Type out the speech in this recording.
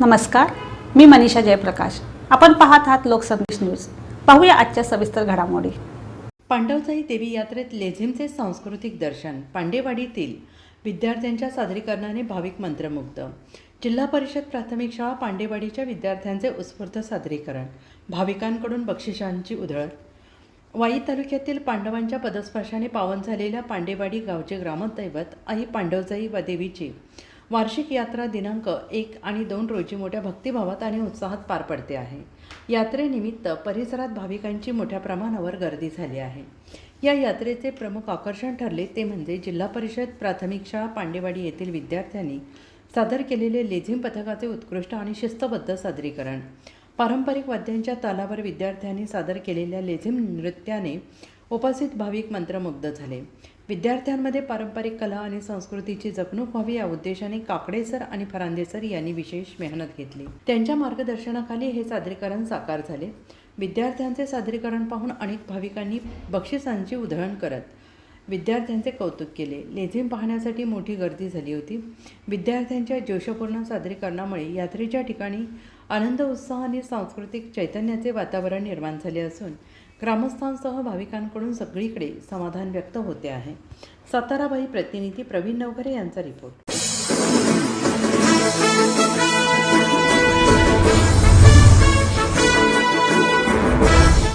नमस्कार मी मनीषा जयप्रकाश. आपण पाहत आहात लोकसंदेश न्यूज. पाहूया आजच्या सविस्तर घडामोडी. पांडवजाई देवी यात्रेत लेझिमचे सांस्कृतिक दर्शन पांडेवाडीतील विद्यार्थ्यांच्या सादरीकरणाने भाविक मंत्रमुग्ध. जिल्हा परिषद प्राथमिक शाळा पांडेवाडीच्या विद्यार्थ्यांचे उत्स्फूर्त सादरीकरण. भाविकांकडून बक्षिसांची उधळण. वाई तालुक्यातील पांडवांच्या पदस्पर्शाने पावन झालेल्या पांडेवाडी गावचे ग्रामदैवत आई पांडवजाई व देवीची वार्षिक यात्रा दिनांक एक आणि दोन रोजी मोठ्या भक्तिभावात आणि उत्साहात पार पडते आहे. यात्रेनिमित्त परिसरात भाविकांची मोठ्या प्रमाणावर गर्दी झाली आहे. या यात्रेचे प्रमुख आकर्षण ठरले ते म्हणजे जिल्हा परिषद प्राथमिक शाळा पांडेवाडी येथील विद्यार्थ्यांनी सादर केलेले लेझिम पथकाचे उत्कृष्ट आणि शिस्तबद्ध सादरीकरण. पारंपरिक वाद्यांच्या तालावर विद्यार्थ्यांनी सादर केलेल्या लेझिम नृत्याने उपस्थित भाविक मंत्रमुग्ध झाले. विद्यार्थ्यांमध्ये पारंपरिक कला आणि संस्कृतीची जपणूक व्हावी या उद्देशाने काकडे सर आणि फरांदेसर यांनी विशेष मेहनत घेतली. त्यांच्या मार्गदर्शनाखाली हे सादरीकरण साकार झाले. विद्यार्थ्यांचे सादरीकरण पाहून अनेक भाविकांनी बक्षिसांची उधळण करत विद्यार्थ्यांचे कौतुक केले. लेझिम पाहण्यासाठी मोठी गर्दी झाली होती. विद्यार्थ्यांच्या जोशपूर्ण सादरीकरणामुळे यात्रेच्या ठिकाणी आनंद उत्साह आणि सांस्कृतिक चैतन्याचे वातावरण निर्माण झाले असून ग्रामस्थांसह भाविकांकडून सगळीकडे समाधान व्यक्त होते आहे. साताराबाई प्रतिनिधी प्रवीण नवघरे यांचा रिपोर्ट.